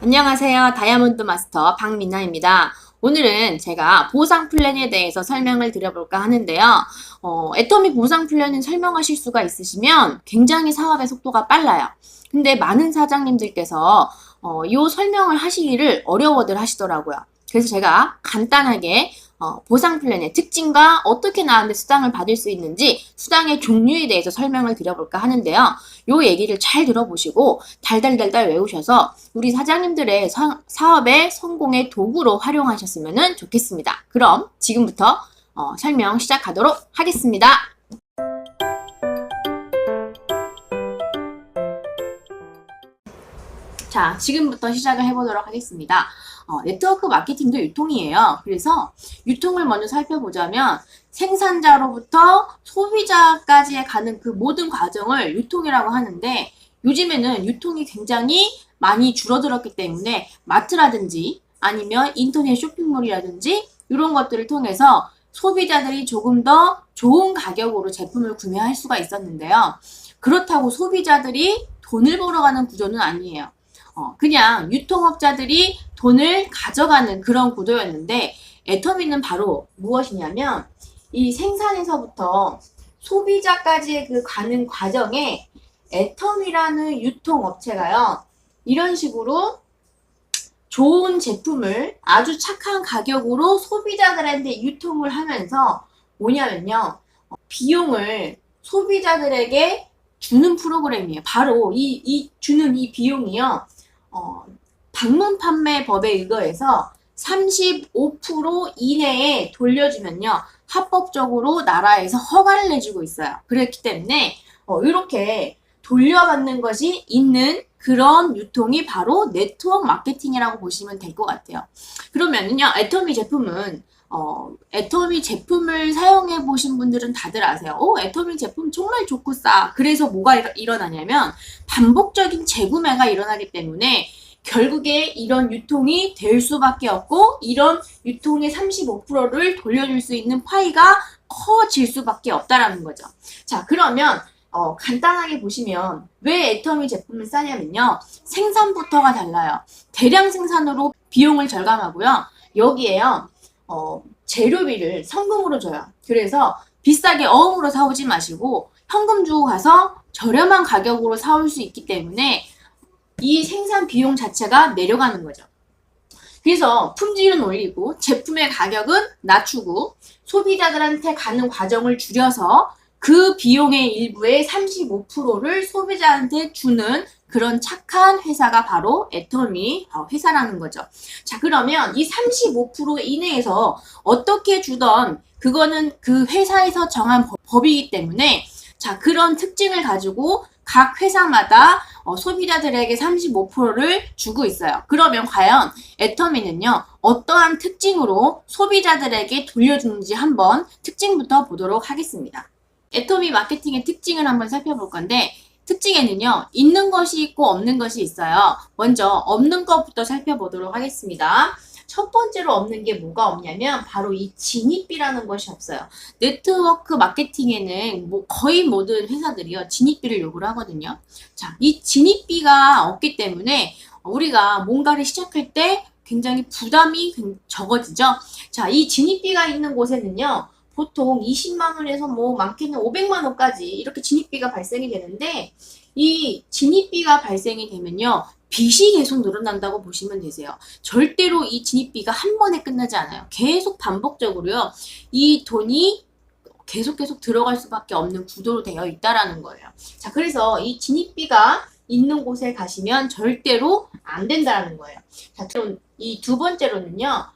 안녕하세요. 다이아몬드 마스터 박민나입니다. 오늘은 제가 보상 플랜에 대해서 설명을 드려볼까 하는데요. 어, 애터미 보상 플랜을 설명하실 수가 있으시면 굉장히 사업의 속도가 빨라요. 근데 많은 사장님들께서 어, 이 설명을 하시기를 어려워들 하시더라고요. 그래서 제가 간단하게 어, 보상 플랜의 특징과 어떻게 나한테 수당을 받을 수 있는지 수당의 종류에 대해서 설명을 드려볼까 하는데요. 요 얘기를 잘 들어보시고 달달달달 외우셔서 우리 사장님들의 사, 사업의 성공의 도구로 활용하셨으면 좋겠습니다. 그럼 지금부터 어, 설명 시작하도록 하겠습니다. 자, 지금부터 시작을 해보도록 하겠습니다. 어, 네트워크 마케팅도 유통이에요. 그래서 유통을 먼저 살펴보자면 생산자로부터 소비자까지의 가는 그 모든 과정을 유통이라고 하는데 요즘에는 유통이 굉장히 많이 줄어들었기 때문에 마트라든지 아니면 인터넷 쇼핑몰이라든지 이런 것들을 통해서 소비자들이 조금 더 좋은 가격으로 제품을 구매할 수가 있었는데요. 그렇다고 소비자들이 돈을 벌어가는 구조는 아니에요. 어, 그냥 유통업자들이 돈을 가져가는 그런 구도였는데 애터미는 바로 무엇이냐면 이 생산에서부터 소비자까지의 그 가는 과정에 애텀이라는 유통업체가요 이런 식으로 좋은 제품을 아주 착한 가격으로 소비자들한테 유통을 하면서 뭐냐면요 어, 비용을 소비자들에게 주는 프로그램이에요. 바로 이, 이 주는 이 비용이요. 어, 방문 판매 법에 의거해서 35% 이내에 돌려주면요. 합법적으로 나라에서 허가를 내주고 있어요. 그렇기 때문에 어, 이렇게 돌려받는 것이 있는 그런 유통이 바로 네트워크 마케팅이라고 보시면 될 것 같아요. 그러면은요, 애터미 제품은 어, 애터미 제품을 사용해 보신 분들은 다들 아세요. 오, 애터미 제품 정말 좋고 싸. 그래서 뭐가 일, 일어나냐면 반복적인 재구매가 일어나기 때문에 결국에 이런 유통이 될 수밖에 없고 이런 유통의 35%를 돌려줄 수 있는 파이가 커질 수밖에 없다라는 거죠. 자, 그러면 어, 간단하게 보시면 왜 애터미 제품을 싸냐면요. 생산부터가 달라요. 대량 생산으로 비용을 절감하고요. 여기에요. 어, 재료비를 성금으로 줘요. 그래서 비싸게 어음으로 사오지 마시고 현금 주고 가서 저렴한 가격으로 사올 수 있기 때문에 이 생산 비용 자체가 내려가는 거죠. 그래서 품질은 올리고 제품의 가격은 낮추고 소비자들한테 가는 과정을 줄여서 그 비용의 일부의 35%를 소비자한테 주는 그런 착한 회사가 바로 애터미 회사라는 거죠. 자, 그러면 이 35% 이내에서 어떻게 주던 그거는 그 회사에서 정한 법이기 때문에 자, 그런 특징을 가지고 각 회사마다 어, 소비자들에게 35%를 주고 있어요. 그러면 과연 애터미는요, 어떠한 특징으로 소비자들에게 돌려주는지 한번 특징부터 보도록 하겠습니다. 애터미 마케팅의 특징을 한번 살펴볼 건데, 특징에는요, 있는 것이 있고 없는 것이 있어요. 먼저 없는 것부터 살펴보도록 하겠습니다. 첫 번째로 없는 게 뭐가 없냐면 바로 이 진입비라는 것이 없어요. 네트워크 마케팅에는 뭐 거의 모든 회사들이요 진입비를 요구를 하거든요. 자, 이 진입비가 없기 때문에 우리가 뭔가를 시작할 때 굉장히 부담이 적어지죠. 자, 이 진입비가 있는 곳에는요. 보통 20만 원에서 뭐 많게는 500만 원까지 이렇게 진입비가 발생이 되는데 이 진입비가 발생이 되면요. 빚이 계속 늘어난다고 보시면 되세요. 절대로 이 진입비가 한 번에 끝나지 않아요. 계속 반복적으로요. 이 돈이 계속 계속 들어갈 수밖에 없는 구도로 되어 있다라는 거예요. 자, 그래서 이 진입비가 있는 곳에 가시면 절대로 안 된다는 거예요. 자, 그럼 이 두 번째로는요.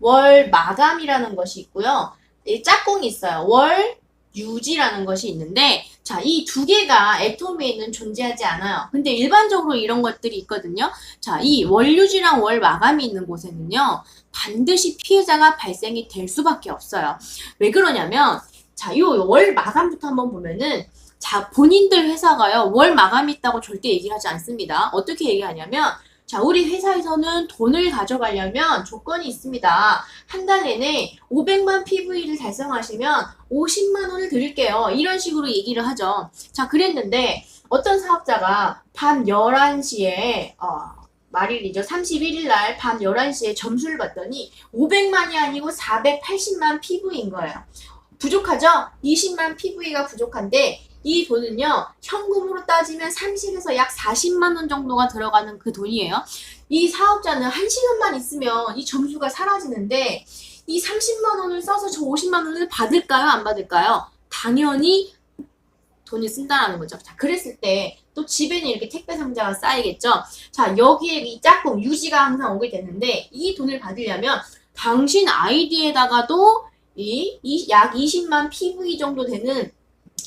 월 마감이라는 것이 있고요. 이 짝꿍이 있어요. 월 유지라는 것이 있는데 자, 이 두 개가 애토미에는 존재하지 않아요. 근데 일반적으로 이런 것들이 있거든요. 자, 이 월유지랑 월 마감이 있는 곳에는요. 반드시 피해자가 발생이 될 수밖에 없어요. 왜 그러냐면 자, 이 월 마감부터 한번 보면은 자, 본인들 회사가요. 월 마감이 있다고 절대 얘기를 하지 않습니다. 어떻게 얘기하냐면 자, 우리 회사에서는 돈을 가져가려면 조건이 있습니다. 한 달 내내 500만 PV를 달성하시면 50만 원을 드릴게요. 이런 식으로 얘기를 하죠. 자, 그랬는데 어떤 사업자가 밤 11시에 어, 말일이죠. 31일 날 밤 11시에 점수를 봤더니 500만이 아니고 480만 PV인 거예요. 부족하죠? 20만 PV가 부족한데 이 돈은요, 현금으로 따지면 30에서 약 40만 원 정도가 들어가는 그 돈이에요. 이 사업자는 한 시간만 있으면 이 점수가 사라지는데 이 30만 원을 써서 저 50만 원을 받을까요? 안 받을까요? 당연히 돈을 쓴다라는 거죠. 자, 그랬을 때 또 집에는 이렇게 택배 상자가 쌓이겠죠. 자, 여기에 이 짝꿍 유지가 항상 오게 되는데 이 돈을 받으려면 당신 아이디에다가도 이 약 20만 PV 정도 되는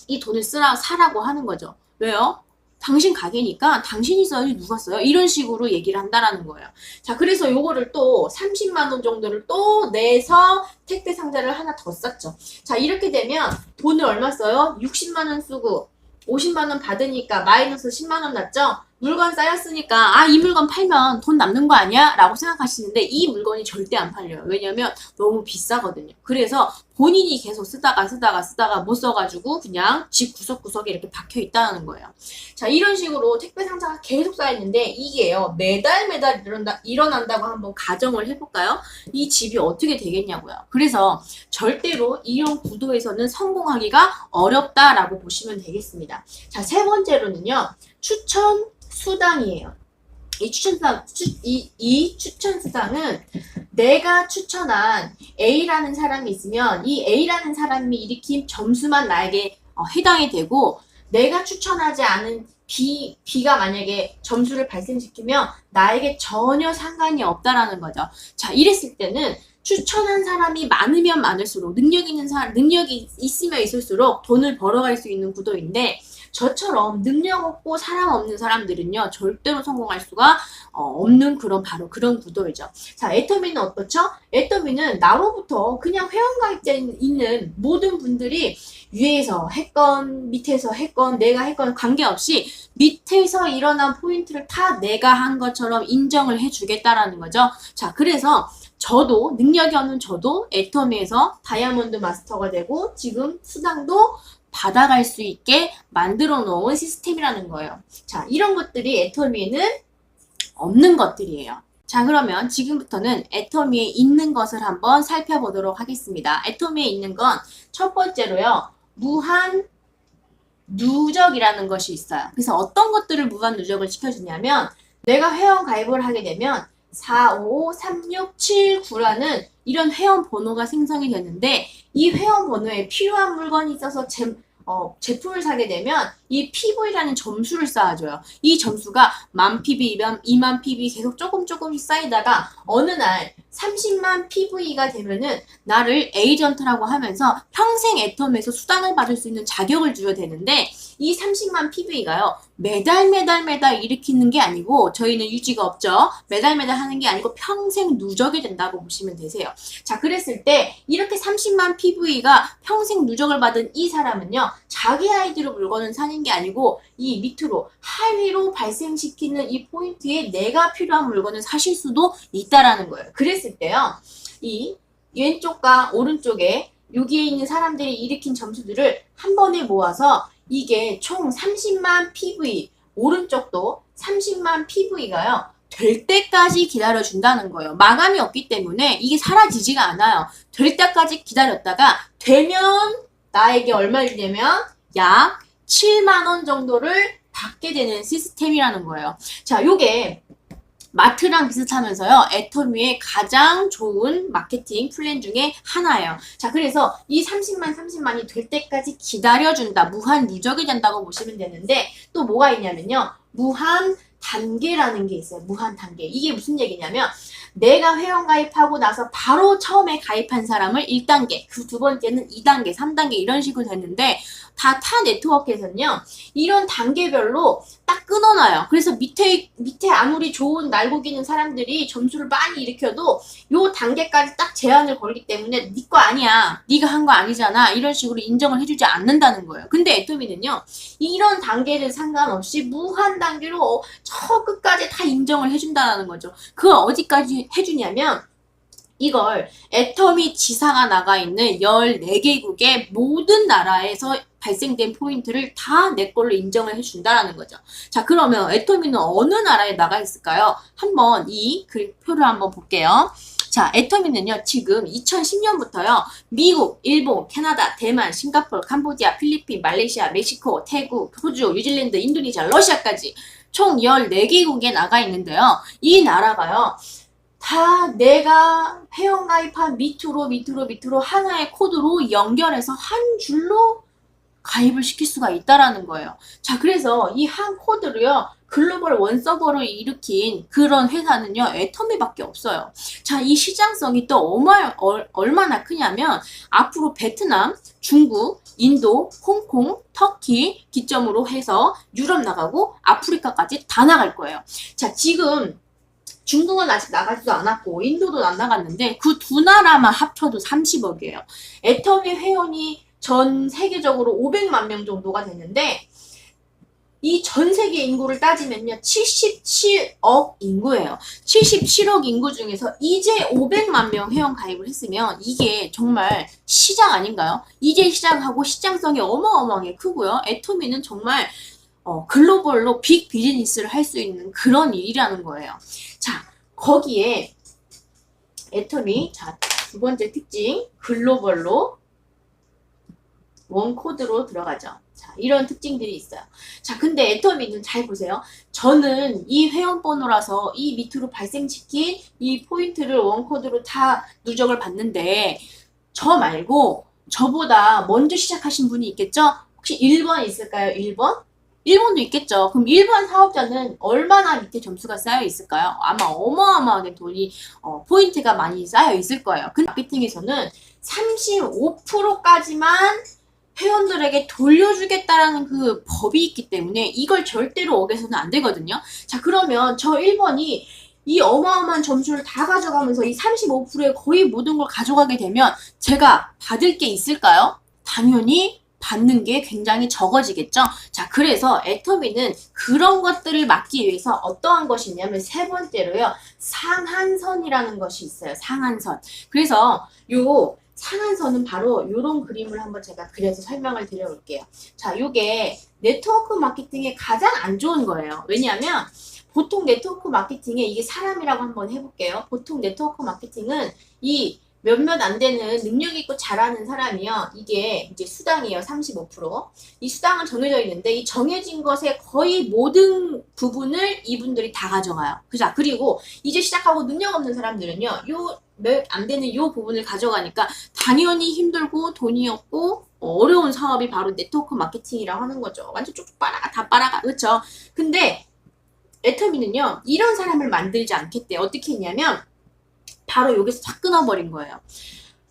이 돈을 쓰라 사라고 하는 거죠. 왜요? 당신 가게니까 당신이 써야지 누가 써요? 이런 식으로 얘기를 한다라는 거예요. 자, 그래서 요거를 또 30만 원 정도를 또 내서 택배 상자를 하나 더 쌌죠. 자, 이렇게 되면 돈을 얼마 써요? 60만 원 쓰고 50만 원 받으니까 마이너스 10만 원 났죠? 물건 쌓였으니까 아 이 물건 팔면 돈 남는 거 아니야? 라고 생각하시는데 이 물건이 절대 안 팔려요. 왜냐면 너무 비싸거든요. 그래서 본인이 계속 쓰다가 쓰다가 쓰다가 못 써가지고 그냥 집 구석구석에 이렇게 박혀 있다는 거예요. 자 이런 식으로 택배 상자가 계속 쌓였는데 이게요 매달 매달 일어난다, 일어난다고 한번 가정을 해볼까요? 이 집이 어떻게 되겠냐고요. 그래서 절대로 이런 구도에서는 성공하기가 어렵다라고 보시면 되겠습니다. 자 세 번째로는요 추천 수당이에요. 이 추천수당, 추, 이, 이 추천수당은 내가 추천한 A라는 사람이 있으면 이 A라는 사람이 일으킨 점수만 나에게 어, 해당이 되고 내가 추천하지 않은 B, B가 만약에 점수를 발생시키면 나에게 전혀 상관이 없다라는 거죠. 자, 이랬을 때는 추천한 사람이 많으면 많을수록 능력 있는 사람, 능력이 있으면 있을수록 돈을 벌어갈 수 있는 구도인데 저처럼 능력 없고 사람 없는 사람들은요 절대로 성공할 수가 어, 없는 그런 바로 그런 구도이죠. 자, 애터미는 어떻죠? 애터미는 나로부터 그냥 회원가입자 있는 모든 분들이 위에서 했건 밑에서 했건 내가 했건 관계없이 밑에서 일어난 포인트를 다 내가 한 것처럼 인정을 해주겠다라는 거죠. 자, 그래서 저도 능력이 없는 저도 애터미에서 다이아몬드 마스터가 되고 지금 수당도 받아갈 수 있게 만들어 놓은 시스템이라는 거예요. 자, 이런 것들이 애터미에는 없는 것들이에요. 자, 그러면 지금부터는 애터미에 있는 것을 한번 살펴보도록 하겠습니다. 애터미에 있는 건 첫 번째로요. 무한 누적이라는 것이 있어요. 그래서 어떤 것들을 무한 누적을 시켜주냐면 내가 회원 가입을 하게 되면 4, 5, 3, 6, 7, 9라는 이런 회원 번호가 생성이 되는데 이 회원 번호에 필요한 물건이 있어서 제, 어, 제품을 사게 되면 이 PV라는 점수를 쌓아줘요. 이 점수가 만 PV, 2만, 2만 PV 계속 조금 조금씩 쌓이다가 어느 날 30만 PV가 되면은 나를 에이전트라고 하면서 평생 애텀에서 수당을 받을 수 있는 자격을 주어야 되는데 이 30만 PV가요. 매달 매달 매달 일으키는 게 아니고 저희는 유지가 없죠. 매달 매달 하는 게 아니고 평생 누적이 된다고 보시면 되세요. 자, 그랬을 때 이렇게 30만 PV가 평생 누적을 받은 이 사람은요. 자기 아이디로 물건을 사는 게 아니고 이 밑으로 하위로 발생시키는 이 포인트에 내가 필요한 물건을 사실 수도 있다라는 거예요. 그 랬을 때요. 이 왼쪽과 오른쪽에 여기에 있는 사람들이 일으킨 점수들을 한 번에 모아서 이게 총 30만 PV, 오른쪽도 30만 PV가요. 될 때까지 기다려준다는 거예요. 마감이 없기 때문에 이게 사라지지가 않아요. 될 때까지 기다렸다가 되면 나에게 얼마 주냐면 약 7만 원 정도를 받게 되는 시스템이라는 거예요. 자, 요게 마트랑 비슷하면서요. 애터미의 가장 좋은 마케팅 플랜 중에 하나예요. 자, 그래서 이 30만, 30만이 될 때까지 기다려준다. 무한 누적이 된다고 보시면 되는데 또 뭐가 있냐면요. 무한 단계라는 게 있어요. 무한 단계. 이게 무슨 얘기냐면 내가 회원 가입하고 나서 바로 처음에 가입한 사람을 1단계, 그 두 번째는 2단계, 3단계 이런 식으로 됐는데 다 타 네트워크에서는요. 이런 단계별로 딱 끊어놔요. 그래서 밑에 밑에 아무리 좋은 날고기는 사람들이 점수를 많이 일으켜도 요 단계까지 딱 제한을 걸기 때문에 네 거 아니야. 네가 한 거 아니잖아. 이런 식으로 인정을 해주지 않는다는 거예요. 근데 애토미는요. 이런 단계를 상관없이 무한 단계로 저 끝까지 다 인정을 해준다는 거죠. 그 어디까지 해주냐면 이걸 애터미 지사가 나가 있는 14개국의 모든 나라에서 발생된 포인트를 다 내 걸로 인정을 해준다라는 거죠. 자, 그러면 애터미는 어느 나라에 나가 있을까요? 한번 이 그래프를 한번 볼게요. 자, 애터미는요, 지금 2010년부터요, 미국, 일본, 캐나다, 대만, 싱가포르, 캄보디아, 필리핀, 말레이시아, 멕시코, 태국, 호주, 뉴질랜드, 인도네시아, 러시아까지 총 14개국에 나가 있는데요. 이 나라가요, 다 내가 회원가입한 밑으로 밑으로 밑으로 하나의 코드로 연결해서 한 줄로 가입을 시킬 수가 있다라는 거예요. 자, 그래서 이 한 코드로요, 글로벌 원 서버를 일으킨 그런 회사는요, 애터미밖에 없어요. 자, 이 시장성이 또 어마, 얼, 얼마나 크냐면, 앞으로 베트남, 중국, 인도, 홍콩, 터키 기점으로 해서 유럽 나가고 아프리카까지 다 나갈 거예요. 자, 지금 중국은 아직 나가지도 않았고 인도도 안 나갔는데 그 두 나라만 합쳐도 30억이에요. 애터미 회원이 전 세계적으로 500만 명 정도가 되는데 이 전 세계 인구를 따지면요 77억 인구예요. 77억 인구 중에서 이제 500만 명 회원 가입을 했으면 이게 정말 시장 아닌가요? 이제 시작하고 시장성이 어마어마하게 크고요. 애터미는 정말 어, 글로벌로 빅 비즈니스를 할 수 있는 그런 일이라는 거예요. 자, 거기에 애터미, 자, 두 번째 특징, 글로벌로 원 코드로 들어가죠. 자, 이런 특징들이 있어요. 자, 근데 애터미는 잘 보세요. 저는 이 회원번호라서 이 밑으로 발생시킨 이 포인트를 원 코드로 다 누적을 받는데, 저 말고 저보다 먼저 시작하신 분이 있겠죠? 혹시 1번 있을까요? 1번? 1번도 있겠죠. 그럼 1번 사업자는 얼마나 밑에 점수가 쌓여 있을까요? 아마 어마어마하게 돈이, 어, 포인트가 많이 쌓여 있을 거예요. 근데 마케팅에서는 35%까지만 회원들에게 돌려주겠다라는 그 법이 있기 때문에 이걸 절대로 어겨서는 안 되거든요. 자, 그러면 저 1번이 이 어마어마한 점수를 다 가져가면서 이 35%의 거의 모든 걸 가져가게 되면 제가 받을 게 있을까요? 당연히 받는 게 굉장히 적어지겠죠. 자, 그래서 애터미는 그런 것들을 막기 위해서 어떠한 것이 있냐면 세 번째로요. 상한선이라는 것이 있어요. 상한선. 그래서 요 상한선은 바로 이런 그림을 한번 제가 그려서 설명을 드려볼게요. 자, 요게 네트워크 마케팅에 가장 안 좋은 거예요. 왜냐하면 보통 네트워크 마케팅에 이게 사람이라고 한번 해볼게요. 보통 네트워크 마케팅은 이 몇몇 안 되는 능력 있고 잘하는 사람이요. 이게 이제 수당이에요. 35%. 이 수당은 정해져 있는데 이 정해진 것의 거의 모든 부분을 이분들이 다 가져가요. 그죠? 그리고 이제 시작하고 능력 없는 사람들은요. 요 몇 안 되는 요 부분을 가져가니까 당연히 힘들고 돈이 없고 어려운 사업이 바로 네트워크 마케팅이라고 하는 거죠. 완전 쭉쭉 빨아가 다 빨아가. 그렇죠? 근데 애터미는요. 이런 사람을 만들지 않겠대. 어떻게 했냐면 바로 여기서 다 끊어버린 거예요.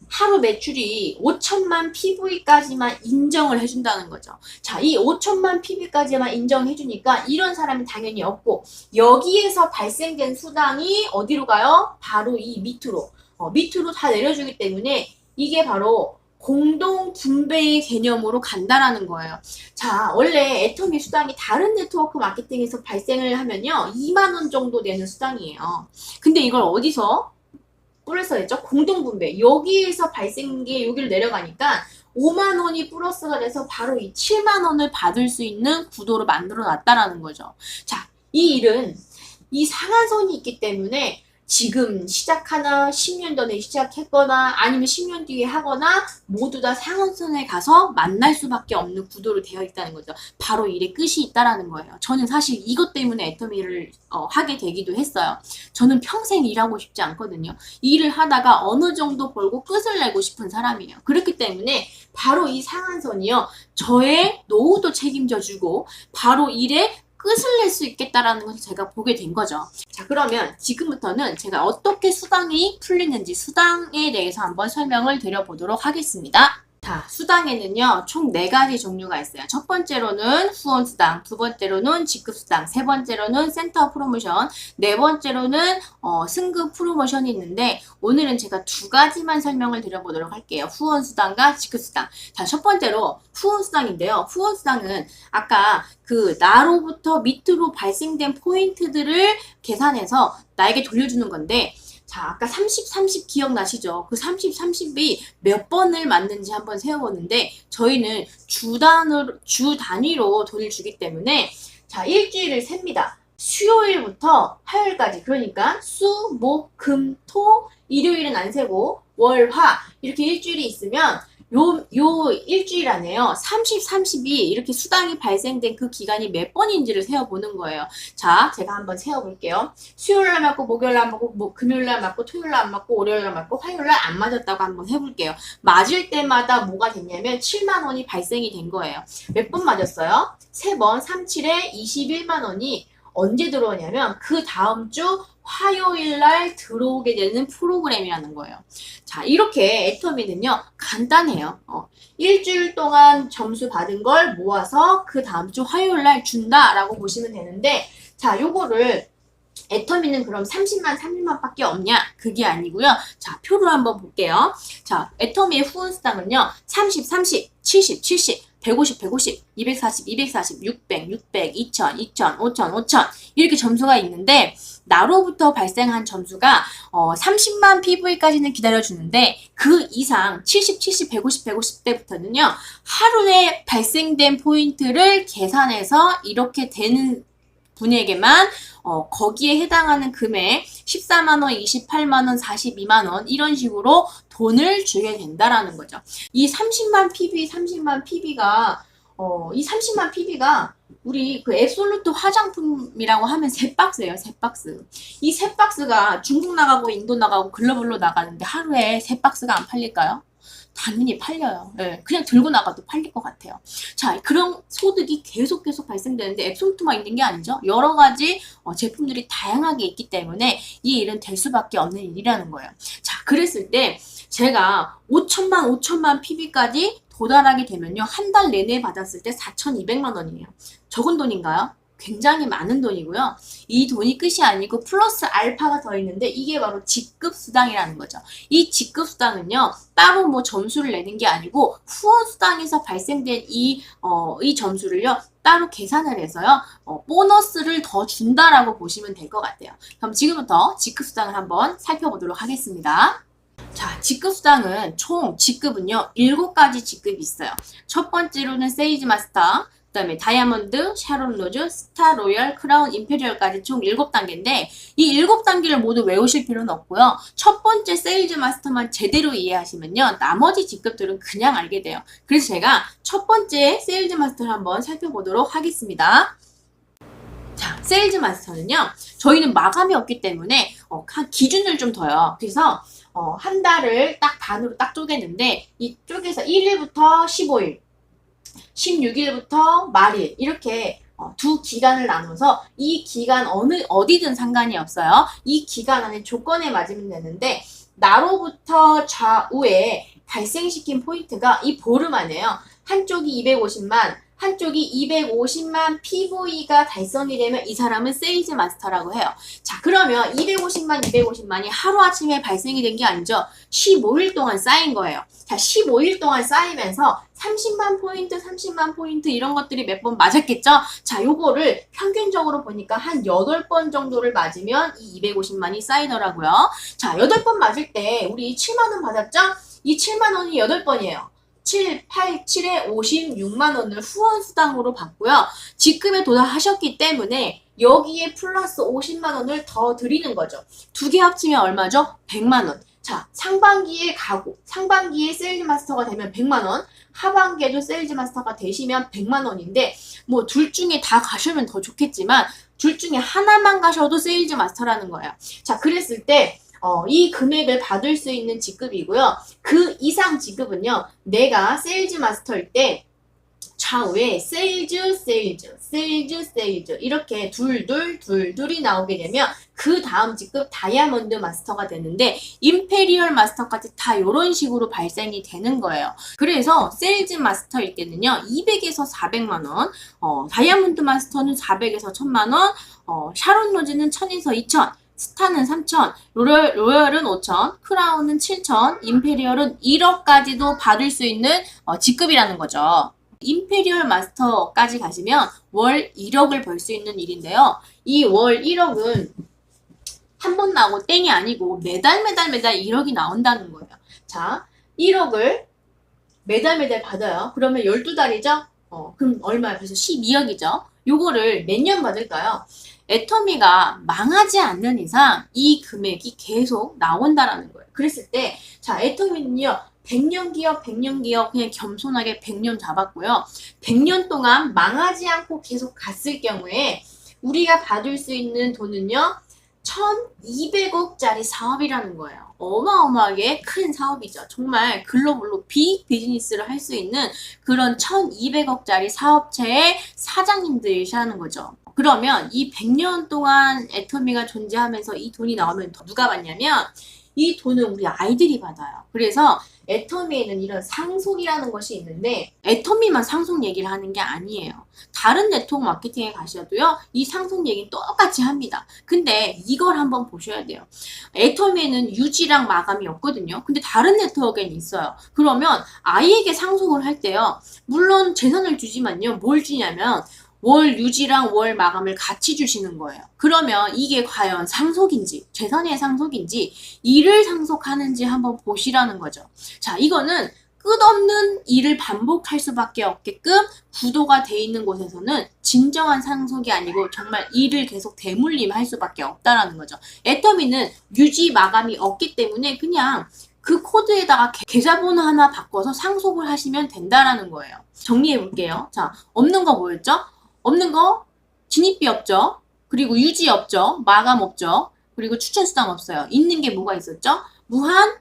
하루 매출이 5천만 PV까지만 인정을 해준다는 거죠. 자, 이 5천만 PV까지만 인정해주니까 이런 사람이 당연히 없고 여기에서 발생된 수당이 어디로 가요? 바로 이 밑으로 어, 밑으로 다 내려주기 때문에 이게 바로 공동 분배의 개념으로 간다라는 거예요. 자, 원래 애터미 수당이 다른 네트워크 마케팅에서 발생을 하면요. 2만 원 정도 되는 수당이에요. 근데 이걸 어디서 플러스가 됐죠? 공동분배. 여기에서 발생한 게 여기를 내려가니까 5만 원이 플러스가 돼서 바로 이 7만 원을 받을 수 있는 구도를 만들어 놨다라는 거죠. 자, 이 일은 이 상한선이 있기 때문에 지금 시작하나 10년 전에 시작했거나 아니면 10년 뒤에 하거나 모두 다 상한선에 가서 만날 수밖에 없는 구도로 되어 있다는 거죠. 바로 일의 끝이 있다라는 거예요. 저는 사실 이것 때문에 애터미를 어, 하게 되기도 했어요. 저는 평생 일하고 싶지 않거든요. 일을 하다가 어느 정도 벌고 끝을 내고 싶은 사람이에요. 그렇기 때문에 바로 이 상한선이요. 저의 노후도 책임져 주고 바로 일에 끝을 낼 수 있겠다라는 것을 제가 보게 된 거죠. 자, 그러면 지금부터는 제가 어떻게 수당이 풀리는지 수당에 대해서 한번 설명을 드려보도록 하겠습니다. 자, 수당에는요, 총 네 가지 종류가 있어요. 첫 번째로는 후원 수당, 두 번째로는 직급 수당, 세 번째로는 센터 프로모션, 네 번째로는 어, 승급 프로모션이 있는데, 오늘은 제가 두 가지만 설명을 드려보도록 할게요. 후원 수당과 직급 수당. 자, 첫 번째로 후원 수당인데요. 후원 수당은 아까 그 나로부터 밑으로 발생된 포인트들을 계산해서 나에게 돌려주는 건데, 자, 아까 30, 30 기억나시죠? 그 30, 30이 몇 번을 맞는지 한번 세어보는데, 저희는 주 단으로, 주 단위로 돈을 주기 때문에, 자, 일주일을 셉니다. 수요일부터 화요일까지. 그러니까 수, 목, 금, 토, 일요일은 안 세고, 월, 화. 이렇게 일주일이 있으면, 요, 요 일주일 안에요. 30, 30이 이렇게 수당이 발생된 그 기간이 몇 번인지를 세어보는 거예요. 자, 제가 한번 세어볼게요. 수요일 날 맞고, 목요일 날 맞고, 뭐, 금요일 날 맞고, 토요일 날 안 맞고, 월요일 날 맞고, 화요일 날 안 맞았다고 한번 해볼게요. 맞을 때마다 뭐가 됐냐면 7만 원이 발생이 된 거예요. 몇 번 맞았어요? 세 번, 3, 7에 21만 원이 언제 들어오냐면 그 다음 주 화요일 날 들어오게 되는 프로그램이라는 거예요. 자, 이렇게 애터미는요, 간단해요. 어, 일주일 동안 점수 받은 걸 모아서 그 다음 주 화요일 날 준다라고 보시면 되는데, 자, 요거를 애터미는 그럼 30만, 30만 밖에 없냐? 그게 아니고요. 자, 표로 한번 볼게요. 자, 애터미의 후원수당은요, 30, 30, 70, 70, 150, 150, 240, 240, 600, 600, 2000, 2000, 5000, 5000 이렇게 점수가 있는데 나로부터 발생한 점수가 어, 30만 PV까지는 기다려주는데 그 이상 70, 70, 150, 150 때부터는요 하루에 발생된 포인트를 계산해서 이렇게 되는 분에게만 어, 거기에 해당하는 금액 14만원, 28만원, 42만원 이런 식으로 돈을 주게 된다라는 거죠. 이 30만 PB, 30만 PB가 어, 이 30만 PB가 우리 그 앱솔루트 화장품이라고 하면 세 박스예요, 세 박스. 이 세 박스가 중국 나가고 인도 나가고 글로벌로 나가는데 하루에 세 박스가 안 팔릴까요? 당연히 팔려요. 예, 그냥 들고 나가도 팔릴 것 같아요. 자, 그런 소득이 계속 계속 발생되는데 앱솔루트만 있는 게 아니죠. 여러 가지 어, 제품들이 다양하게 있기 때문에 이 일은 될 수밖에 없는 일이라는 거예요. 자, 그랬을 때 제가 5천만, 5천만 PB까지 도달하게 되면요. 한 달 내내 받았을 때 4,200만 원이에요. 적은 돈인가요? 굉장히 많은 돈이고요. 이 돈이 끝이 아니고 플러스 알파가 더 있는데 이게 바로 직급 수당이라는 거죠. 이 직급 수당은요. 따로 뭐 점수를 내는 게 아니고 후원 수당에서 발생된 이, 어, 이 점수를요. 따로 계산을 해서요. 어, 보너스를 더 준다라고 보시면 될 것 같아요. 그럼 지금부터 직급 수당을 한번 살펴보도록 하겠습니다. 자, 직급 수당은 총 직급은요, 7가지 직급이 있어요. 첫 번째로는 세이지 마스터, 그 다음에 다이아몬드, 샤론 로즈, 스타 로열, 크라운, 임페리얼까지 총 7단계인데 이 7단계를 모두 외우실 필요는 없고요. 첫 번째 세일즈 마스터만 제대로 이해하시면요. 나머지 직급들은 그냥 알게 돼요. 그래서 제가 첫 번째 세일즈 마스터를 한번 살펴보도록 하겠습니다. 자, 세일즈 마스터는요. 저희는 마감이 없기 때문에 어, 한 기준을 좀 둬요. 그래서 어, 한 달을 딱 반으로 딱 쪼개는데 이쪽에서 1일부터 15일 16일부터 말일 이렇게 어, 두 기간을 나눠서 이 기간 어느 어디든 상관이 없어요. 이 기간 안에 조건에 맞으면 되는데 나로부터 좌우에 발생시킨 포인트가 이 보름 안에요. 한쪽이 250만, 한쪽이 250만 PV가 달성이 되면 이 사람은 세일즈 마스터라고 해요. 자, 그러면 250만, 250만이 하루아침에 발생이 된 게 아니죠. 15일 동안 쌓인 거예요. 자, 15일 동안 쌓이면서 30만 포인트, 30만 포인트 이런 것들이 몇 번 맞았겠죠? 자, 요거를 평균적으로 보니까 한 8번 정도를 맞으면 이 250만이 쌓이더라고요. 자, 8번 맞을 때 우리 7만 원 받았죠? 이 7만 원이 8번이에요. 7, 8, 7에 56만 원을 후원 수당으로 받고요. 직급에 도달하셨기 때문에 여기에 플러스 50만 원을 더 드리는 거죠. 두 개 합치면 얼마죠? 100만 원. 자, 상반기에 가고 상반기에 세일즈 마스터가 되면 100만 원, 하반기에도 세일즈 마스터가 되시면 100만 원인데 뭐 둘 중에 다 가시면 더 좋겠지만 둘 중에 하나만 가셔도 세일즈 마스터라는 거예요. 자, 그랬을 때 어, 이 금액을 받을 수 있는 직급이고요. 그 이상 직급은요. 내가 세일즈 마스터일 때 좌우에 세일즈, 세일즈, 세일즈, 세일즈 이렇게 둘둘 둘둘이 나오게 되면 그 다음 직급 다이아몬드 마스터가 되는데 임페리얼 마스터까지 다 이런 식으로 발생이 되는 거예요. 그래서 세일즈 마스터일 때는요 200에서 400만 원, 어, 다이아몬드 마스터는 400에서 1000만 원, 어, 샤론 로즈는 1000에서 2000. 스타는 3천, 로열, 로열은 5천, 크라운은 7천, 임페리얼은 1억까지도 받을 수 있는 어, 직급이라는 거죠. 임페리얼 마스터까지 가시면 월 1억을 벌 수 있는 일인데요. 이 월 1억은 한 번 나오고 땡이 아니고 매달 매달 매달 1억이 나온다는 거예요. 자, 1억을 매달 매달 받아요. 그러면 12달이죠? 어, 그럼 얼마야? 그래서 12억이죠? 요거를 몇 년 받을까요? 애터미가 망하지 않는 이상 이 금액이 계속 나온다라는 거예요. 그랬을 때, 자, 애터미는요, 100년 기업, 100년 기업, 그냥 겸손하게 100년 잡았고요. 100년 동안 망하지 않고 계속 갔을 경우에 우리가 받을 수 있는 돈은요, 1200억짜리 사업이라는 거예요. 어마어마하게 큰 사업이죠. 정말 글로벌로 빅 비즈니스를 할 수 있는 그런 1200억짜리 사업체의 사장님들이시라는 거죠. 그러면 이 100년 동안 애터미가 존재하면서 이 돈이 나오면 누가 받냐면 이 돈은 우리 아이들이 받아요. 그래서 애터미에는 이런 상속이라는 것이 있는데 애터미만 상속 얘기를 하는 게 아니에요. 다른 네트워크 마케팅에 가셔도요. 이 상속 얘기는 똑같이 합니다. 근데 이걸 한번 보셔야 돼요. 애터미에는 유지랑 마감이 없거든요. 근데 다른 네트워크에는 있어요. 그러면 아이에게 상속을 할 때요. 물론 재산을 주지만요. 뭘 주냐면 월 유지랑 월 마감을 같이 주시는 거예요. 그러면 이게 과연 상속인지, 재산의 상속인지, 일을 상속하는지 한번 보시라는 거죠. 자, 이거는 끝없는 일을 반복할 수밖에 없게끔 구도가 돼 있는 곳에서는 진정한 상속이 아니고 정말 일을 계속 대물림할 수밖에 없다라는 거죠. 애터미는 유지 마감이 없기 때문에 그냥 그 코드에다가 계- 계좌번호 하나 바꿔서 상속을 하시면 된다라는 거예요. 정리해 볼게요. 자, 없는 거 뭐였죠? 없는 거 진입비 없죠. 그리고 유지 없죠. 마감 없죠. 그리고 추천 수당 없어요. 있는 게 뭐가 있었죠? 무한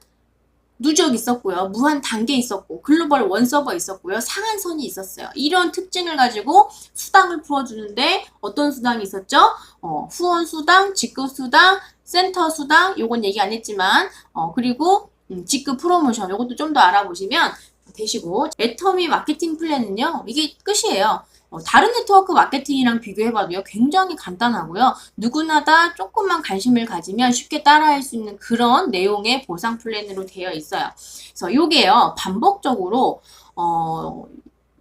누적 있었고요. 무한 단계 있었고 글로벌 원 서버 있었고요. 상한선이 있었어요. 이런 특징을 가지고 수당을 풀어주는데 어떤 수당이 있었죠? 어, 후원 수당, 직급 수당, 센터 수당, 요건 얘기 안 했지만 어, 그리고 음, 직급 프로모션 요것도 좀 더 알아보시면 되시고 애터미 마케팅 플랜은요. 이게 끝이에요. 어, 다른 네트워크 마케팅이랑 비교해봐도요, 굉장히 간단하고요. 누구나 다 조금만 관심을 가지면 쉽게 따라할 수 있는 그런 내용의 보상 플랜으로 되어 있어요. 그래서 요게요, 반복적으로, 어,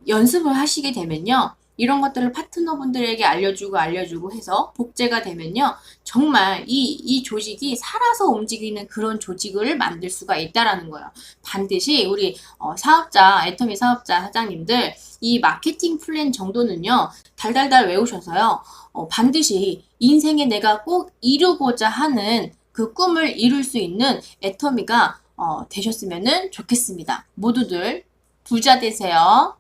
연습을 하시게 되면요, 이런 것들을 파트너분들에게 알려주고 알려주고 해서 복제가 되면요, 정말 이, 이 조직이 살아서 움직이는 그런 조직을 만들 수가 있다라는 거예요. 반드시 우리 어, 사업자, 애터미 사업자 사장님들, 이 마케팅 플랜 정도는요, 달달달 외우셔서요, 어, 반드시 인생에 내가 꼭 이루고자 하는 그 꿈을 이룰 수 있는 애터미가 어, 되셨으면 좋겠습니다. 모두들 부자 되세요.